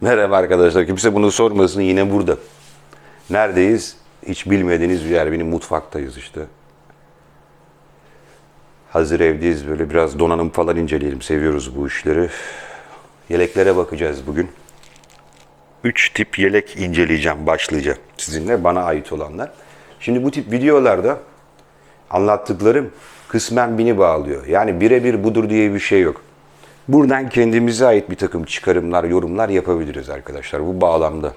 Merhaba arkadaşlar. Kimse bunu sormasın yine burada. Neredeyiz? Hiç bilmediğiniz bir yer. Benim mutfaktayız işte. Hazır evdeyiz. Böyle biraz donanım falan inceleyelim. Seviyoruz bu işleri. Yeleklere bakacağız bugün. Üç tip yelek inceleyeceğim, başlayacağım. Sizinle bana ait olanlar. Şimdi bu tip videolarda anlattıklarım kısmen beni bağlıyor. Yani birebir budur diye bir şey yok. Buradan kendimize ait bir takım çıkarımlar, yorumlar yapabiliriz arkadaşlar. Bu bağlamda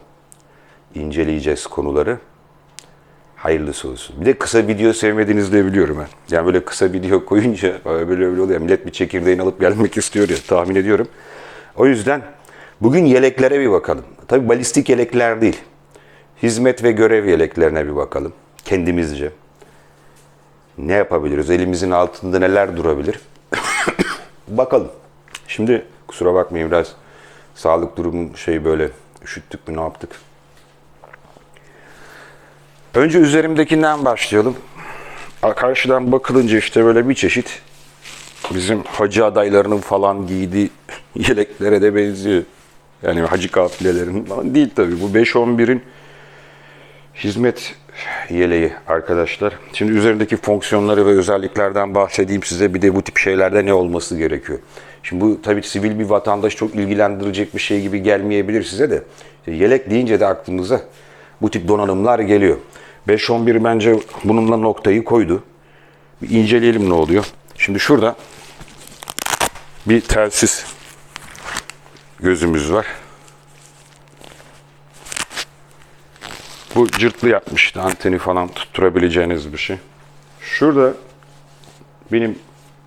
inceleyeceğiz konuları. Hayırlısı olsun. Bir de kısa video sevmediğinizi de biliyorum ben. Yani böyle kısa video koyunca böyle böyle oluyor. Millet bir çekirdeğini alıp gelmek istiyor ya tahmin ediyorum. O yüzden bugün yeleklere bir bakalım. Tabi balistik yelekler değil. Hizmet ve görev yeleklerine bir bakalım. Kendimizce. Ne yapabiliriz? Elimizin altında neler durabilir? bakalım. Şimdi kusura bakmayın biraz sağlık durumu şey böyle üşüttük mü ne yaptık? Önce üzerimdekinden başlayalım. Karşıdan bakılınca işte böyle bir çeşit bizim hacı adaylarının falan giydiği yeleklere de benziyor. Yani hacı kafilelerinin falan değil tabii. Bu 5-11'in hizmet yeleği arkadaşlar. Şimdi üzerindeki fonksiyonları ve özelliklerden bahsedeyim size. Bir de bu tip şeylerde ne olması gerekiyor. Şimdi bu tabii sivil bir vatandaş çok ilgilendirecek bir şey gibi gelmeyebilir size de. İşte yelek deyince de aklımıza bu tip donanımlar geliyor. 5-11 bence bununla noktayı koydu. Bir inceleyelim ne oluyor. Şimdi şurada bir telsiz gözümüz var. Bu cırtlı yapmıştı. Anteni falan tutturabileceğiniz bir şey. Şurada benim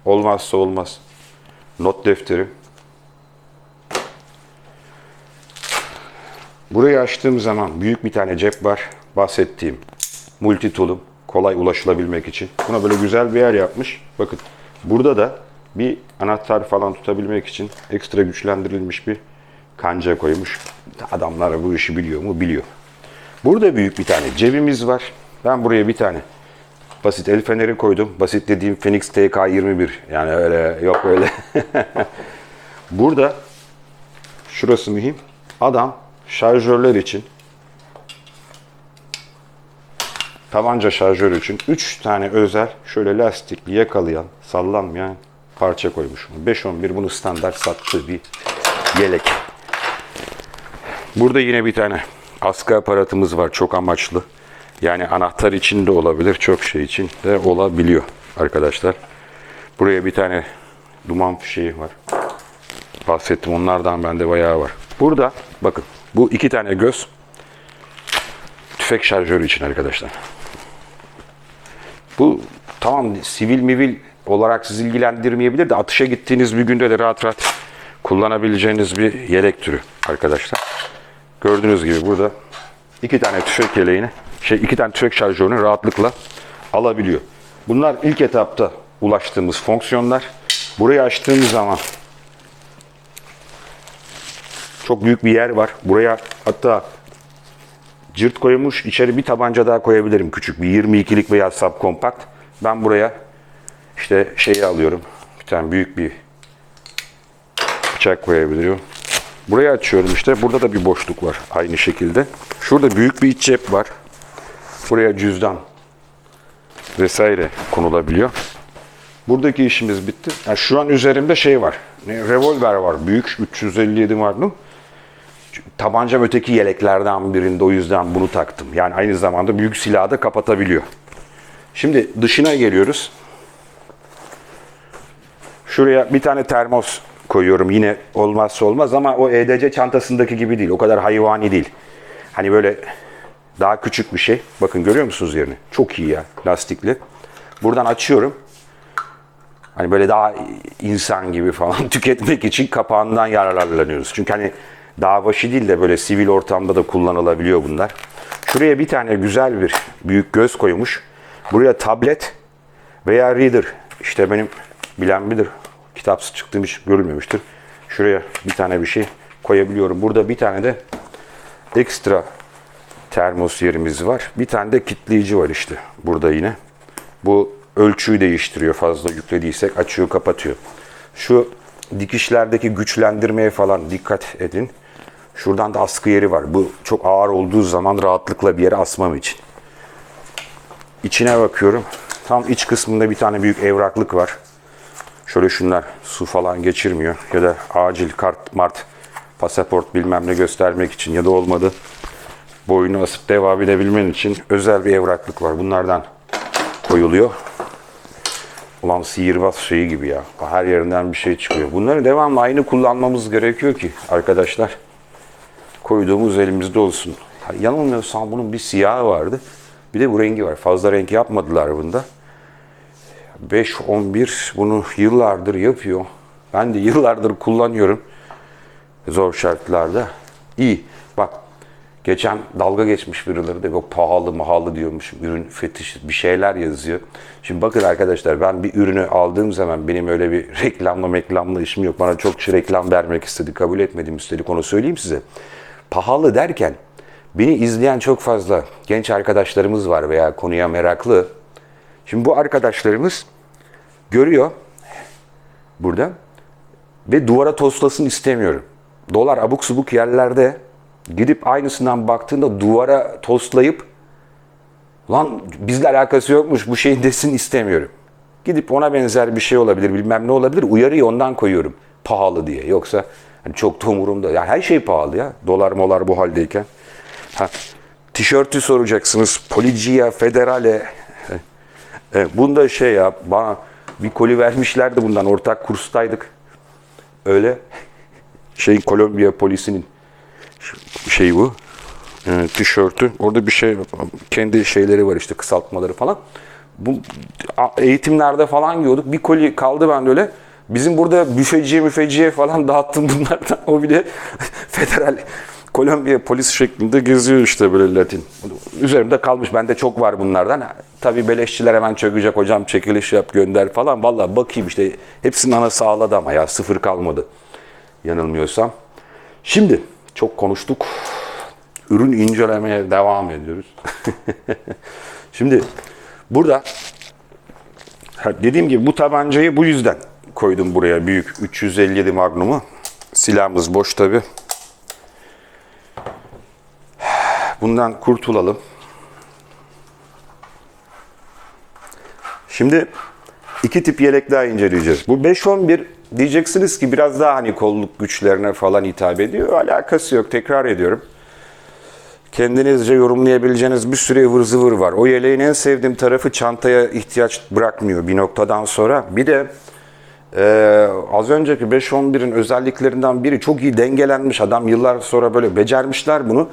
olmazsa olmaz not defteri. Burayı açtığım zaman büyük bir tane cep var. Bahsettiğim multi tool'um kolay ulaşılabilmek için. Buna böyle güzel bir yer yapmış. Bakın burada da bir anahtar falan tutabilmek için ekstra güçlendirilmiş bir kanca koymuş. Adamlar bu işi biliyor mu? Biliyor. Burada büyük bir tane cebimiz var. Ben buraya bir tane basit el feneri koydum. Basit dediğim Phoenix TK21. Yani öyle yok öyle. Burada şurası mühim. Adam şarjörler için tabanca şarjörü için 3 tane özel şöyle lastikli yakalayan sallanmayan parça koymuş. 511 bunu standart sattığı bir yelek. Burada yine bir tane askı aparatımız var çok amaçlı. Yani anahtar için de olabilir, çok şey için de olabiliyor arkadaşlar. Buraya bir tane duman fişeği var. Bahsettim onlardan bende bayağı var. Burada bakın bu iki tane göz tüfek şarjörü için arkadaşlar. Bu tamam sivil mivil olarak sizi ilgilendirmeyebilir de atışa gittiğiniz bir günde de rahat rahat kullanabileceğiniz bir yelek türü arkadaşlar. Gördüğünüz gibi burada iki tane tüfek yeleğini, şey iki tane tüfek şarjörünü rahatlıkla alabiliyor. Bunlar ilk etapta ulaştığımız fonksiyonlar. Burayı açtığımız zaman çok büyük bir yer var. Buraya hatta cırt koymuş. içeri bir tabanca daha koyabilirim küçük. Bir 22'lik veya subkompakt. Ben buraya işte şeyi alıyorum. Bir tane büyük bir bıçak koyabiliyorum. Burayı açıyorum işte. Burada da bir boşluk var aynı şekilde. Şurada büyük bir iç cep var. Buraya cüzdan vesaire konulabiliyor. Buradaki işimiz bitti. Yani şu an üzerimde şey var. Revolver var. Büyük 357 Magnum. Tabanca öteki yeleklerden birinde o yüzden bunu taktım. Yani aynı zamanda büyük silahı da kapatabiliyor. Şimdi dışına geliyoruz. Şuraya bir tane termos koyuyorum. Yine olmazsa olmaz ama o EDC çantasındaki gibi değil. O kadar hayvani değil. Hani böyle daha küçük bir şey. Bakın görüyor musunuz yerini? Çok iyi ya. Lastikli. Buradan açıyorum. Hani böyle daha insan gibi falan tüketmek için kapağından yararlanıyoruz. Çünkü hani dağ başı değil de böyle sivil ortamda da kullanılabiliyor bunlar. Şuraya bir tane güzel bir büyük göz koymuş. Buraya tablet veya reader. İşte benim bilen bilir. Kitapsız çıktığım hiç görülmemiştir. Şuraya bir tane bir şey koyabiliyorum. Burada bir tane de ekstra termos yerimiz var. Bir tane de kitleyici var işte burada yine. Bu ölçüyü değiştiriyor fazla yüklediysek açıyor kapatıyor. Şu dikişlerdeki güçlendirmeye falan dikkat edin. Şuradan da askı yeri var. Bu çok ağır olduğu zaman rahatlıkla bir yere asmam için. İçine bakıyorum. Tam iç kısmında bir tane büyük evraklık var. Şöyle şunlar su falan geçirmiyor. Ya da acil kart, mart, pasaport bilmem ne göstermek için ya da olmadı. Boyunu asıp devam edebilmen için özel bir evraklık var. Bunlardan koyuluyor. Ulan sihirbaz şeyi gibi ya. Her yerinden bir şey çıkıyor. Bunları devamlı aynı kullanmamız gerekiyor ki arkadaşlar. Koyduğumuz elimizde olsun. Yanılmıyorsam bunun bir siyahı vardı. Bir de bu rengi var. Fazla renk yapmadılar bunda. 5-11 bunu yıllardır yapıyor. Ben de yıllardır kullanıyorum. Zor şartlarda. İyi. Geçen dalga geçmiş birileri de yok pahalı mahalı diyormuş. Ürün fetiş bir şeyler yazıyor. Şimdi bakın arkadaşlar ben bir ürünü aldığım zaman benim öyle bir reklamla meklamla işim yok. Bana çok kişi reklam vermek istedi. Kabul etmedim üstelik onu söyleyeyim size. Pahalı derken beni izleyen çok fazla genç arkadaşlarımız var veya konuya meraklı. Şimdi bu arkadaşlarımız görüyor burada ve duvara toslasın istemiyorum. Dolar abuk subuk yerlerde gidip aynısından baktığında duvara toslayıp lan bizle alakası yokmuş bu şeyin desin istemiyorum. Gidip ona benzer bir şey olabilir bilmem ne olabilir uyarıyı ondan koyuyorum pahalı diye. Yoksa hani çok da umurumda. Ya her şey pahalı ya. Dolar molar bu haldeyken. Ha, tişörtü soracaksınız. Policia Federale. Evet, bunda şey ya bana bir koli vermişlerdi bundan ortak kurstaydık. Öyle şey Kolombiya polisinin şey bu. e, tişörtü. Orada bir şey kendi şeyleri var işte kısaltmaları falan. Bu eğitimlerde falan giyiyorduk. Bir koli kaldı bende öyle. Bizim burada büfeciye müfeciye falan dağıttım bunlardan. O bile federal Kolombiya polis şeklinde geziyor işte böyle Latin. Üzerimde kalmış. Bende çok var bunlardan. Tabii beleşçiler hemen çökecek hocam çekiliş yap gönder falan. Vallahi bakayım işte hepsinin anası ağladı ama ya sıfır kalmadı. Yanılmıyorsam. Şimdi çok konuştuk. Ürün incelemeye devam ediyoruz. Şimdi burada dediğim gibi bu tabancayı bu yüzden koydum buraya büyük 357 Magnum'u. Silahımız boş tabi. Bundan kurtulalım. Şimdi iki tip yelek daha inceleyeceğiz. Bu 511 diyeceksiniz ki biraz daha hani kolluk güçlerine falan hitap ediyor. Alakası yok. Tekrar ediyorum. Kendinizce yorumlayabileceğiniz bir sürü ıvır zıvır var. O yeleğin en sevdiğim tarafı çantaya ihtiyaç bırakmıyor bir noktadan sonra. Bir de ee, az önceki 5-11'in özelliklerinden biri çok iyi dengelenmiş. Adam yıllar sonra böyle becermişler bunu.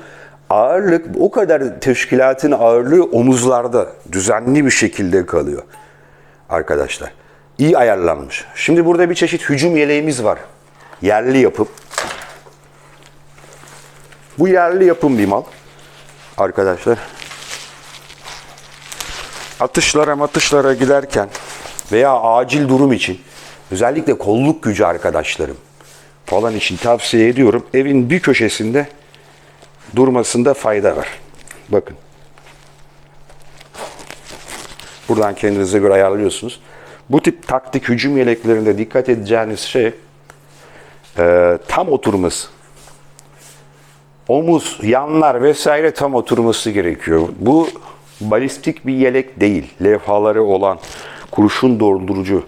Ağırlık o kadar teşkilatın ağırlığı omuzlarda düzenli bir şekilde kalıyor arkadaşlar. İyi ayarlanmış. Şimdi burada bir çeşit hücum yeleğimiz var. Yerli yapım. Bu yerli yapım bir mal arkadaşlar. Atışlara matışlara giderken veya acil durum için özellikle kolluk gücü arkadaşlarım falan için tavsiye ediyorum. Evin bir köşesinde durmasında fayda var. Bakın. Buradan kendinize göre ayarlıyorsunuz. Bu tip taktik hücum yeleklerinde dikkat edeceğiniz şey e, tam oturması. Omuz, yanlar vesaire tam oturması gerekiyor. Bu balistik bir yelek değil. Levhaları olan, kurşun doldurucu,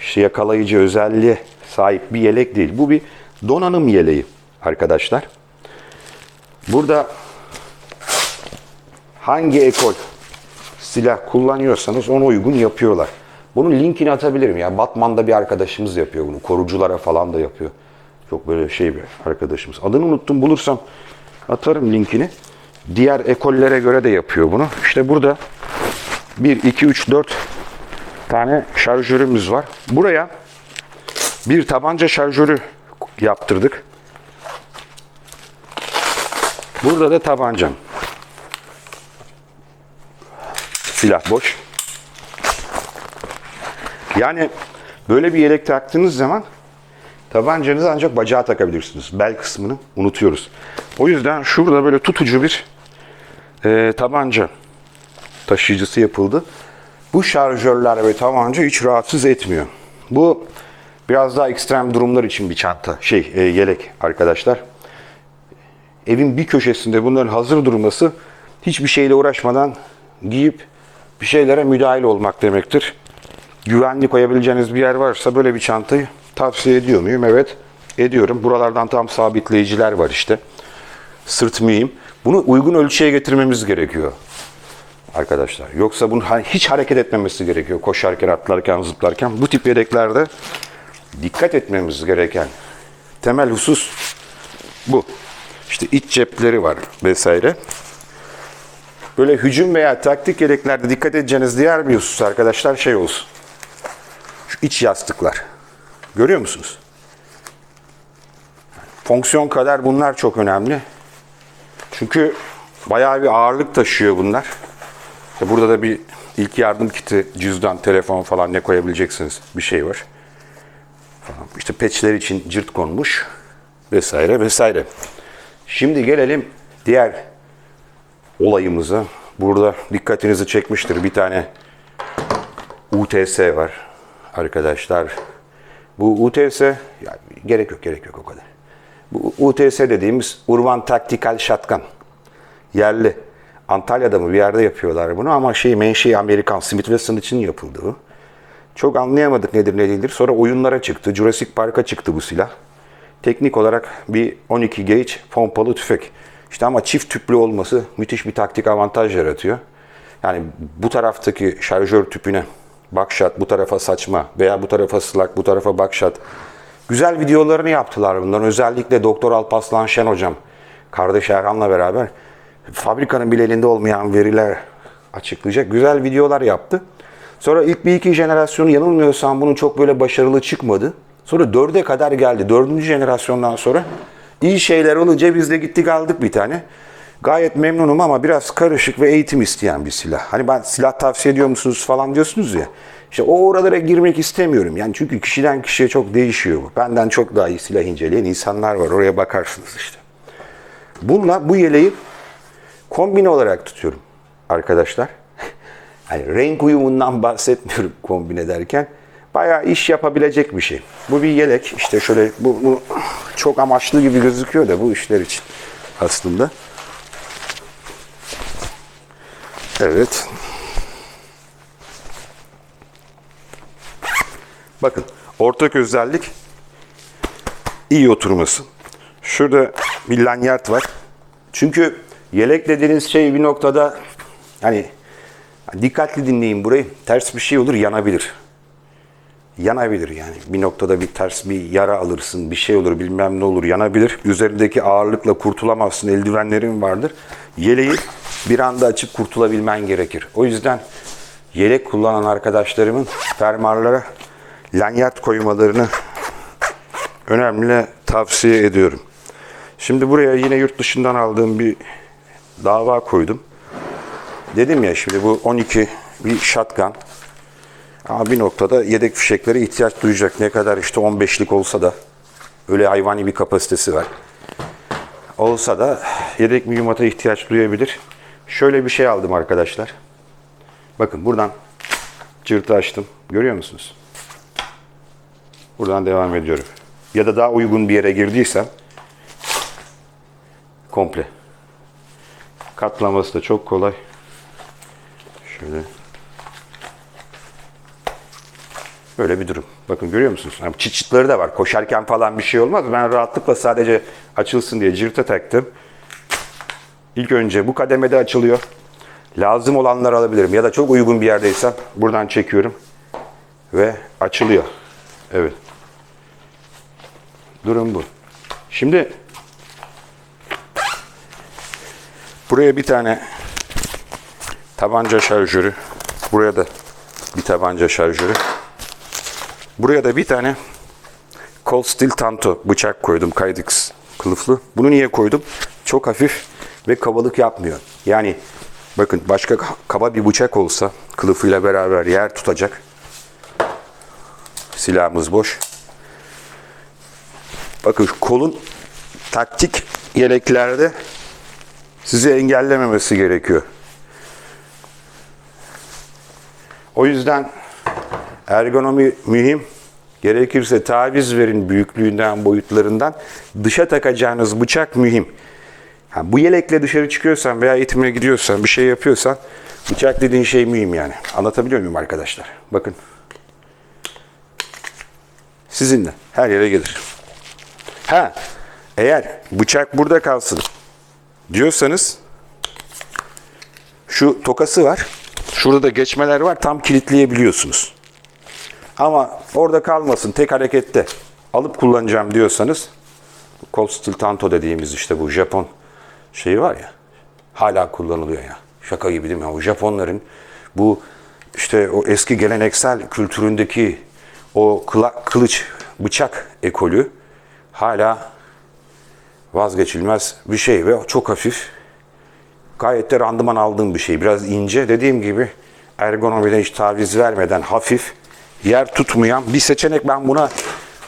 işte yakalayıcı özelliğe sahip bir yelek değil. Bu bir donanım yeleği arkadaşlar. Burada hangi ekol silah kullanıyorsanız ona uygun yapıyorlar. Bunun linkini atabilirim ya. Batman'da bir arkadaşımız yapıyor bunu. Koruculara falan da yapıyor. Çok böyle şey bir arkadaşımız. Adını unuttum bulursam atarım linkini. Diğer ekollere göre de yapıyor bunu. İşte burada 1, 2, 3, 4 tane şarjörümüz var. Buraya bir tabanca şarjörü yaptırdık. Burada da tabancam. Silah boş. Yani böyle bir yelek taktığınız zaman tabancanızı ancak bacağa takabilirsiniz. Bel kısmını unutuyoruz. O yüzden şurada böyle tutucu bir e, tabanca taşıyıcısı yapıldı. Bu şarjörler ve tabanca hiç rahatsız etmiyor. Bu biraz daha ekstrem durumlar için bir çanta, şey e, yelek arkadaşlar. evin bir köşesinde bunların hazır durması hiçbir şeyle uğraşmadan giyip bir şeylere müdahil olmak demektir. Güvenli koyabileceğiniz bir yer varsa böyle bir çantayı tavsiye ediyor muyum? Evet ediyorum. Buralardan tam sabitleyiciler var işte. Sırt mühim. Bunu uygun ölçüye getirmemiz gerekiyor arkadaşlar. Yoksa bunun ha- hiç hareket etmemesi gerekiyor. Koşarken, atlarken, zıplarken. Bu tip yedeklerde dikkat etmemiz gereken temel husus bu. İşte iç cepleri var vesaire. Böyle hücum veya taktik yedeklerde dikkat edeceğiniz diğer bir husus arkadaşlar şey olsun. Şu iç yastıklar. Görüyor musunuz? Fonksiyon kadar bunlar çok önemli. Çünkü bayağı bir ağırlık taşıyor bunlar. İşte burada da bir ilk yardım kiti, cüzdan, telefon falan ne koyabileceksiniz bir şey var. İşte peçler için cırt konmuş vesaire vesaire. Şimdi gelelim diğer olayımıza. Burada dikkatinizi çekmiştir bir tane UTS var arkadaşlar. Bu UTS yani gerek yok gerek yok o kadar. Bu UTS dediğimiz Urban Tactical Shotgun. Yerli. Antalya'da mı bir yerde yapıyorlar bunu ama şey menşei Amerikan Smith Wesson için yapıldı bu. Çok anlayamadık nedir ne değildir. Sonra oyunlara çıktı. Jurassic Park'a çıktı bu silah. Teknik olarak bir 12 gauge pompalı tüfek. İşte ama çift tüplü olması müthiş bir taktik avantaj yaratıyor. Yani bu taraftaki şarjör tüpüne bakşat, bu tarafa saçma veya bu tarafa slak, bu tarafa bakşat. Güzel videolarını yaptılar bunların. Özellikle Doktor Alpaslan Şen hocam, kardeş Erhan'la beraber fabrikanın bile elinde olmayan veriler açıklayacak güzel videolar yaptı. Sonra ilk bir iki jenerasyonu yanılmıyorsam bunun çok böyle başarılı çıkmadı. Sonra dörde kadar geldi. Dördüncü jenerasyondan sonra iyi şeyler olunca biz de gittik aldık bir tane. Gayet memnunum ama biraz karışık ve eğitim isteyen bir silah. Hani ben silah tavsiye ediyor musunuz falan diyorsunuz ya. İşte o oralara girmek istemiyorum. Yani çünkü kişiden kişiye çok değişiyor bu. Benden çok daha iyi silah inceleyen insanlar var. Oraya bakarsınız işte. Bununla bu yeleği kombine olarak tutuyorum arkadaşlar. Hani renk uyumundan bahsetmiyorum kombin ederken. Bayağı iş yapabilecek bir şey. Bu bir yelek. İşte şöyle bu, bu çok amaçlı gibi gözüküyor da bu işler için aslında. Evet. Bakın ortak özellik iyi oturması. Şurada bir lanyard var. Çünkü yelek dediğiniz şey bir noktada hani dikkatli dinleyin burayı. Ters bir şey olur yanabilir. Yanabilir yani. Bir noktada bir ters bir yara alırsın, bir şey olur, bilmem ne olur, yanabilir. Üzerindeki ağırlıkla kurtulamazsın, eldivenlerin vardır. Yeleği bir anda açıp kurtulabilmen gerekir. O yüzden yelek kullanan arkadaşlarımın fermuarlara lanyard koymalarını önemli tavsiye ediyorum. Şimdi buraya yine yurt dışından aldığım bir dava koydum. Dedim ya şimdi bu 12 bir shotgun. Ama bir noktada yedek fişeklere ihtiyaç duyacak. Ne kadar işte 15'lik olsa da öyle hayvani bir kapasitesi var. Olsa da yedek mühimmata ihtiyaç duyabilir. Şöyle bir şey aldım arkadaşlar. Bakın buradan cırtı açtım. Görüyor musunuz? Buradan devam ediyorum. Ya da daha uygun bir yere girdiysem komple. Katlaması da çok kolay. Şöyle. Böyle bir durum. Bakın görüyor musunuz? Yani çıt çıtları da var. Koşarken falan bir şey olmaz. Ben rahatlıkla sadece açılsın diye cırta taktım. İlk önce bu kademede açılıyor. Lazım olanları alabilirim. Ya da çok uygun bir yerdeysem buradan çekiyorum. Ve açılıyor. Evet. Durum bu. Şimdi buraya bir tane tabanca şarjörü. Buraya da bir tabanca şarjörü. Buraya da bir tane Cold Steel Tanto bıçak koydum Kydex kılıflı. Bunu niye koydum? Çok hafif ve kabalık yapmıyor. Yani bakın başka kaba bir bıçak olsa kılıfıyla beraber yer tutacak. Silahımız boş. Bakın şu kolun taktik yeleklerde sizi engellememesi gerekiyor. O yüzden ergonomi mühim. Gerekirse taviz verin büyüklüğünden, boyutlarından. Dışa takacağınız bıçak mühim. Ha, bu yelekle dışarı çıkıyorsan veya eğitimine gidiyorsan, bir şey yapıyorsan bıçak dediğin şey mühim yani. Anlatabiliyor muyum arkadaşlar? Bakın. Sizinle. Her yere gelir. Ha, eğer bıçak burada kalsın diyorsanız şu tokası var. Şurada da geçmeler var. Tam kilitleyebiliyorsunuz. Ama orada kalmasın tek harekette alıp kullanacağım diyorsanız kol steel tanto dediğimiz işte bu Japon şeyi var ya hala kullanılıyor ya. Şaka gibi değil mi? O Japonların bu işte o eski geleneksel kültüründeki o kılıç bıçak ekolü hala vazgeçilmez bir şey ve çok hafif gayet de randıman aldığım bir şey. Biraz ince dediğim gibi ergonomiden hiç taviz vermeden hafif yer tutmayan bir seçenek ben buna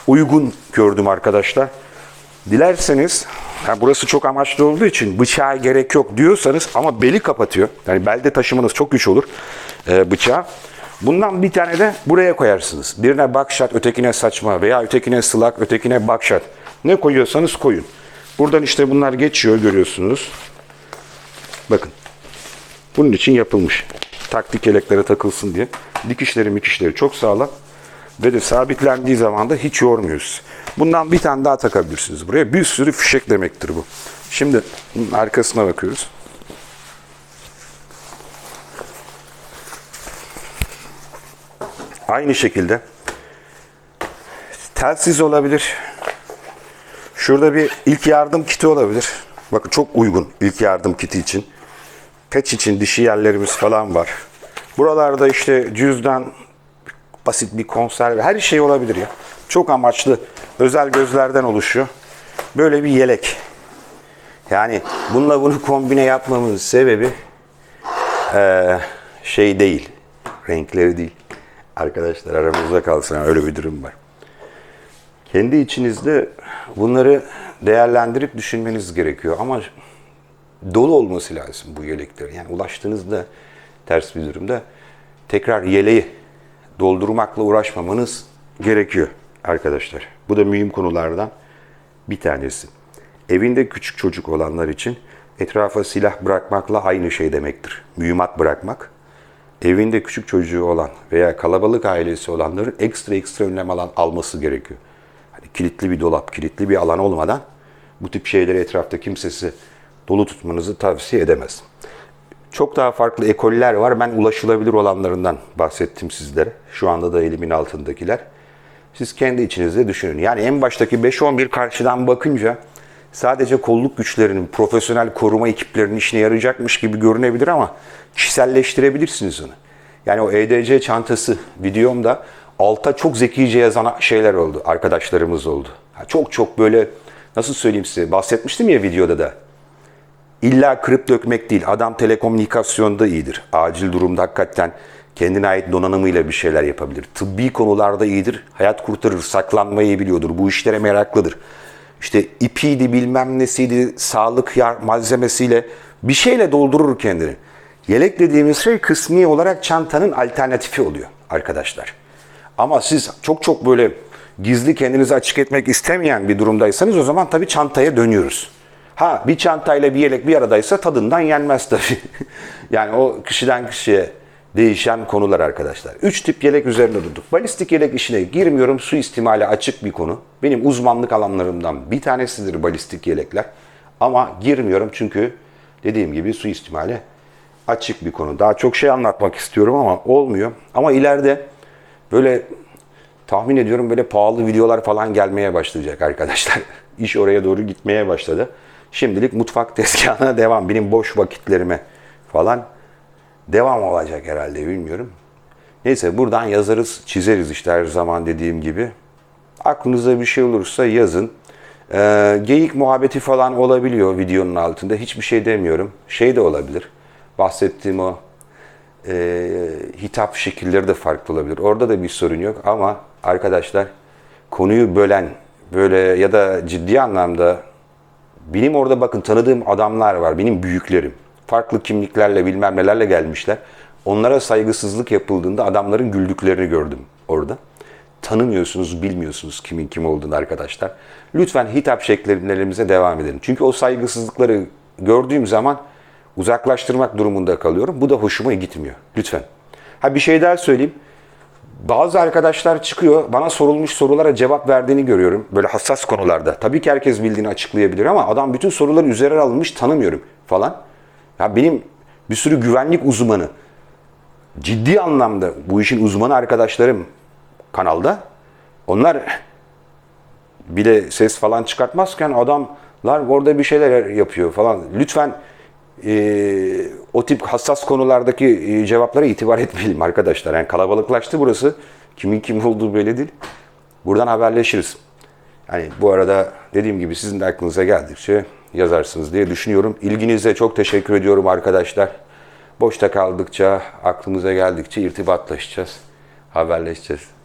uygun gördüm arkadaşlar. Dilerseniz ha burası çok amaçlı olduğu için bıçağa gerek yok diyorsanız ama beli kapatıyor. Yani belde taşımanız çok güç olur e, bıçağı. Bundan bir tane de buraya koyarsınız. Birine bakşat, ötekine saçma veya ötekine sılak, ötekine bakşat. Ne koyuyorsanız koyun. Buradan işte bunlar geçiyor görüyorsunuz. Bakın. Bunun için yapılmış. Taktik yeleklere takılsın diye. Dikişleri mikişleri çok sağlam. Ve de sabitlendiği zaman da hiç yormuyoruz. Bundan bir tane daha takabilirsiniz buraya. Bir sürü fişek demektir bu. Şimdi arkasına bakıyoruz. Aynı şekilde telsiz olabilir. Şurada bir ilk yardım kiti olabilir. Bakın çok uygun ilk yardım kiti için. Pet için dişi yerlerimiz falan var. Buralarda işte cüzdan, basit bir konserve, her şey olabilir ya. Çok amaçlı, özel gözlerden oluşuyor. Böyle bir yelek. Yani bununla bunu kombine yapmamızın sebebi eee, şey değil, renkleri değil. Arkadaşlar aramızda kalsın öyle bir durum var. Kendi içinizde bunları değerlendirip düşünmeniz gerekiyor ama dolu olması lazım bu yeleklerin. Yani ulaştığınızda ters bir durumda tekrar yeleği doldurmakla uğraşmamanız gerekiyor arkadaşlar. Bu da mühim konulardan bir tanesi. Evinde küçük çocuk olanlar için etrafa silah bırakmakla aynı şey demektir. Mühimmat bırakmak. Evinde küçük çocuğu olan veya kalabalık ailesi olanların ekstra ekstra önlem alan alması gerekiyor. Hani kilitli bir dolap, kilitli bir alan olmadan bu tip şeyleri etrafta kimsesi dolu tutmanızı tavsiye edemez. Çok daha farklı ekoller var. Ben ulaşılabilir olanlarından bahsettim sizlere. Şu anda da elimin altındakiler. Siz kendi içinizde düşünün. Yani en baştaki 5-11 karşıdan bakınca sadece kolluk güçlerinin, profesyonel koruma ekiplerinin işine yarayacakmış gibi görünebilir ama kişiselleştirebilirsiniz onu. Yani o EDC çantası videomda alta çok zekice yazan şeyler oldu. Arkadaşlarımız oldu. Çok çok böyle nasıl söyleyeyim size bahsetmiştim ya videoda da. İlla kırıp dökmek değil. Adam telekomünikasyonda iyidir. Acil durumda hakikaten kendine ait donanımıyla bir şeyler yapabilir. Tıbbi konularda iyidir. Hayat kurtarır, saklanmayı biliyordur. Bu işlere meraklıdır. İşte ipiydi bilmem nesiydi, sağlık yar malzemesiyle bir şeyle doldurur kendini. Yelek dediğimiz şey kısmi olarak çantanın alternatifi oluyor arkadaşlar. Ama siz çok çok böyle gizli kendinizi açık etmek istemeyen bir durumdaysanız o zaman tabii çantaya dönüyoruz. Ha bir çantayla bir yelek bir aradaysa tadından yenmez tabii. yani o kişiden kişiye değişen konular arkadaşlar. Üç tip yelek üzerinde durduk. Balistik yelek işine girmiyorum. Su istimali açık bir konu. Benim uzmanlık alanlarımdan bir tanesidir balistik yelekler. Ama girmiyorum çünkü dediğim gibi su istimali açık bir konu. Daha çok şey anlatmak istiyorum ama olmuyor. Ama ileride böyle tahmin ediyorum böyle pahalı videolar falan gelmeye başlayacak arkadaşlar. İş oraya doğru gitmeye başladı. Şimdilik mutfak tezgahına devam. Benim boş vakitlerime falan devam olacak herhalde bilmiyorum. Neyse buradan yazarız, çizeriz işte her zaman dediğim gibi. Aklınıza bir şey olursa yazın. Ee, geyik muhabbeti falan olabiliyor videonun altında. Hiçbir şey demiyorum. Şey de olabilir. Bahsettiğim o e, hitap şekilleri de farklı olabilir. Orada da bir sorun yok ama arkadaşlar konuyu bölen böyle ya da ciddi anlamda benim orada bakın tanıdığım adamlar var. Benim büyüklerim. Farklı kimliklerle bilmem nelerle gelmişler. Onlara saygısızlık yapıldığında adamların güldüklerini gördüm orada. Tanımıyorsunuz, bilmiyorsunuz kimin kim olduğunu arkadaşlar. Lütfen hitap şekillerimize devam edelim. Çünkü o saygısızlıkları gördüğüm zaman uzaklaştırmak durumunda kalıyorum. Bu da hoşuma gitmiyor. Lütfen. Ha bir şey daha söyleyeyim. Bazı arkadaşlar çıkıyor, bana sorulmuş sorulara cevap verdiğini görüyorum. Böyle hassas konularda. Tabii ki herkes bildiğini açıklayabilir ama adam bütün soruları üzerine alınmış tanımıyorum falan. Ya benim bir sürü güvenlik uzmanı, ciddi anlamda bu işin uzmanı arkadaşlarım kanalda. Onlar bile ses falan çıkartmazken adamlar orada bir şeyler yapıyor falan. Lütfen eee, o tip hassas konulardaki eee, cevaplara itibar etmeyelim arkadaşlar. Yani kalabalıklaştı burası. Kimin kim olduğu belli değil. Buradan haberleşiriz. Yani bu arada dediğim gibi sizin de aklınıza geldikçe yazarsınız diye düşünüyorum. İlginize çok teşekkür ediyorum arkadaşlar. Boşta kaldıkça, aklımıza geldikçe irtibatlaşacağız, haberleşeceğiz.